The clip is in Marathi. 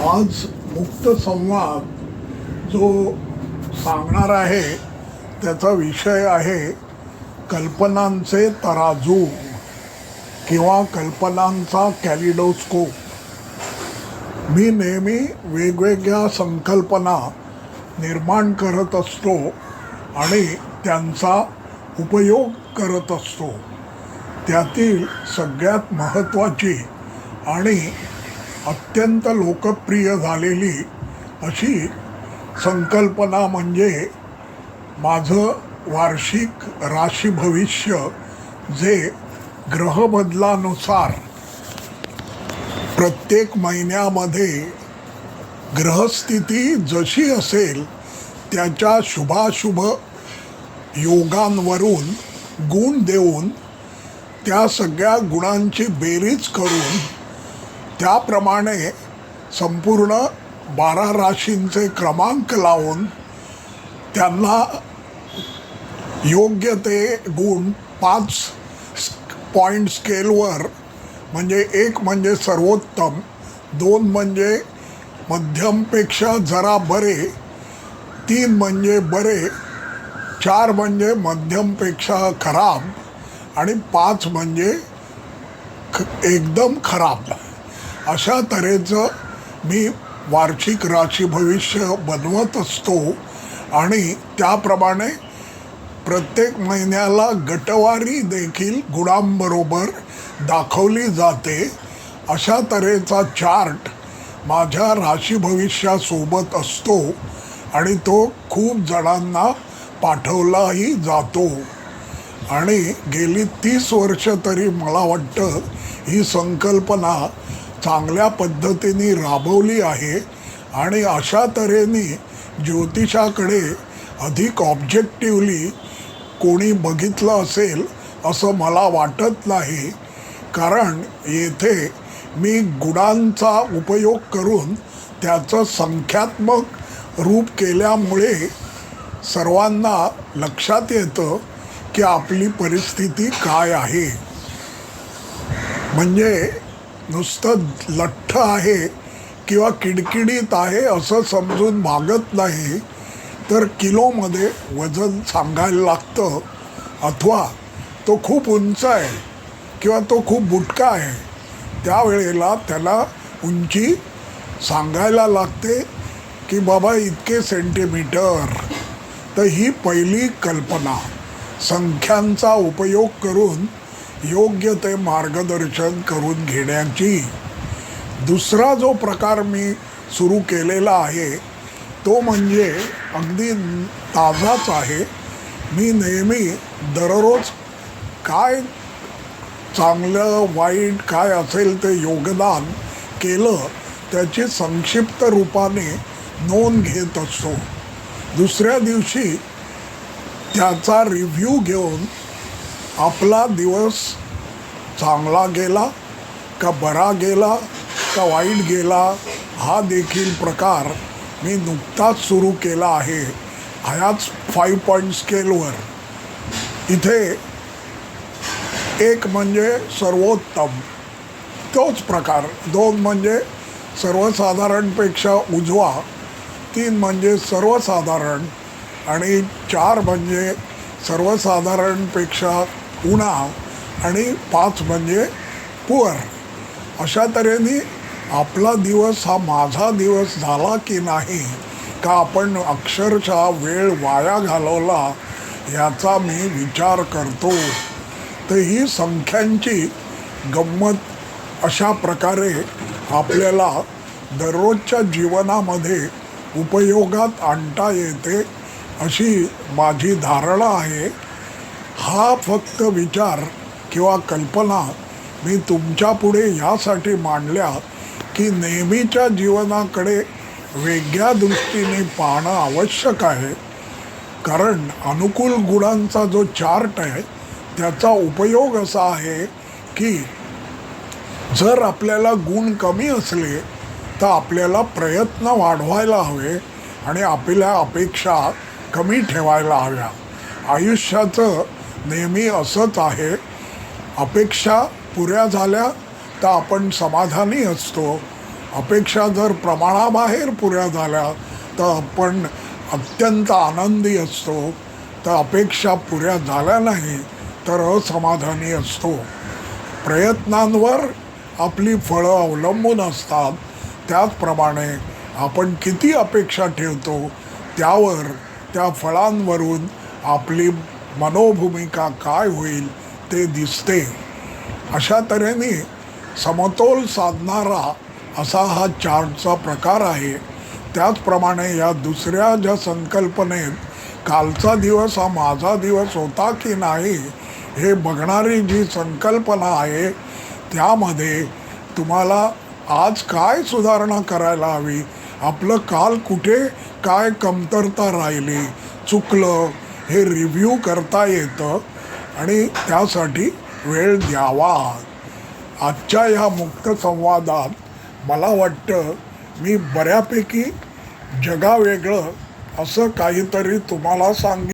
आज मुक्त संवाद जो सांगणार आहे त्याचा विषय आहे कल्पनांचे तराजू किंवा कल्पनांचा कॅलिडोस्कोप. मी नेहमी वेगवेगळ्या संकल्पना निर्माण करत असतो आणि त्यांचा उपयोग करत असतो. त्यातील सगळ्यात महत्त्वाची आणि अत्यंत लोकप्रिय झालेली अशी संकल्पना म्हणजे माझं वार्षिक राशी भविष्य जे ग्रहबदलानुसार प्रत्येक महिन्यामध्ये ग्रहस्थिती जशी असेल त्याच्या शुभाशुभ योगांवरून गुण देऊन त्या सगळ्या गुणांची बेरीज करून त्याप्रमाणे संपूर्ण बारा राशींचे क्रमांक लावून त्यांना योग्य ते गुण पाच पॉईंट स्केलवर म्हणजे एक म्हणजे सर्वोत्तम दोन म्हणजे मध्यमपेक्षा जरा बरे तीन म्हणजे बरे चार म्हणजे मध्यमपेक्षा खराब आणि पाच म्हणजे ख एकदम खराब. अशा तऱ्हेचं मी वार्षिक राशी भविष्य बनवत असतो. आणि त्याप्रमाणे प्रत्येक महिन्याला गटवारी देखील गुणांबरोबर दाखवली जाते. अशा तऱ्हेचा चार्ट माझ्या राशी भविष्यासोबत असतो आणि तो खूप जणांना पाठवलाही जातो. आणि गेली तीस वर्ष तरी मला वाटतं ही संकल्पना चांगल्या पद्धतीने राबवली आहे आणि अशा तऱ्हेने ज्योतिषाकडे अधिक ऑब्जेक्टिव्हली कोणी बघितलं असेल असं मला वाटत नाही. कारण येथे मी गुणांचा उपयोग करून त्याचं संख्यात्मक रूप केल्यामुळे सर्वांना लक्षात येतं की आपली परिस्थिती काय आहे. म्हणजे नुसतं लठ्ठ आहे किंवा किडकिडीत आहे असं समजून भागत नाही तर किलोमध्ये वजन सांगायला लागतं. अथवा तो खूप उंच आहे किंवा तो खूप बुटका आहे त्यावेळेला त्याला उंची सांगायला लागते की बाबा इतके सेंटीमीटर. तर ही पहिली कल्पना. संख्यांचा उपयोग करून योग्य ते मार्गदर्शन करून घेण्याची. दुसरा जो प्रकार मी सुरू केलेला आहे तो म्हणजे अगदी ताजाच आहे. मी नेहमी दररोज काय चांगलं वाईट काय असेल ते योगदान केलं त्याची संक्षिप्त रूपाने नोंद घेत असतो. दुसऱ्या दिवशी त्याचा रिव्ह्यू घेऊन आपला दिवस चांगला गेला का बरा गेला का वाईट गेला हा देखील प्रकार मी नुकताच सुरू केला आहे. ह्याच फाईव्ह पॉईंट स्केलवर इथे एक म्हणजे सर्वोत्तम. तोच प्रकार. दोन म्हणजे सर्वसाधारणपेक्षा उजवा. तीन म्हणजे सर्वसाधारण. आणि चार म्हणजे सर्वसाधारणपेक्षा उणा आणि पाच म्हणजे पुअर अशा तऱ्हेने आपला दिवस हा माझा दिवस झाला की नाही का आपण अक्षरशः वेळ वाया घालवला याचा मी विचार करतो. तर ही संख्यांची गंमत अशा प्रकारे आपल्याला दररोजच्या जीवनामध्ये उपयोगात आणता येते अशी माझी धारणा आहे. हा फक्त विचार किंवा कल्पना मी तुमच्यापुढे यासाठी मांडल्या की नेहमीच्या जीवनाकडे वेगळ्या दृष्टीने पाहणं आवश्यक आहे. कारण अनुकूल गुणांचा जो चार्ट आहे त्याचा उपयोग असा आहे की जर आपल्याला गुण कमी असले तर आपल्याला प्रयत्न वाढवायला हवे आणि आपल्या अपेक्षा कमी ठेवायला हव्या. आयुष्याचं नेहमी असंच आहे. अपेक्षा पुऱ्या झाल्या तर आपण समाधानी असतो. अपेक्षा जर प्रमाणाबाहेर पुऱ्या झाल्या तर आपण अत्यंत आनंदी असतो. तर अपेक्षा पुऱ्या झाल्या नाही तर असमाधानी असतो. प्रयत्नांवर आपली फळं अवलंबून असतात. त्याचप्रमाणे आपण किती अपेक्षा ठेवतो त्यावर त्या फळांवरून आपली मनोभूमिका काय होईल ते दिसते. अशा तऱ्हेने समतोल साधणारा असा हा चार्टचा प्रकार आहे. त्याचप्रमाणे या दुसऱ्या ज्या संकल्पनेत कालचा दिवस हा माझा दिवस होता की नाही हे बघणारी जी संकल्पना आहे त्यामध्ये तुम्हाला आज काय सुधारणा करायला हवी? आपलं काल कुठे काय कमतरता राहिली? चुकलं? हे रिव्ह्यू करता येतं आणि त्यासाठी वेळ द्यावा. आजच्या ह्या मुक्त संवादात मला वाटतं मी बऱ्यापैकी जगावेगळं असं काहीतरी तुम्हाला सांगितलं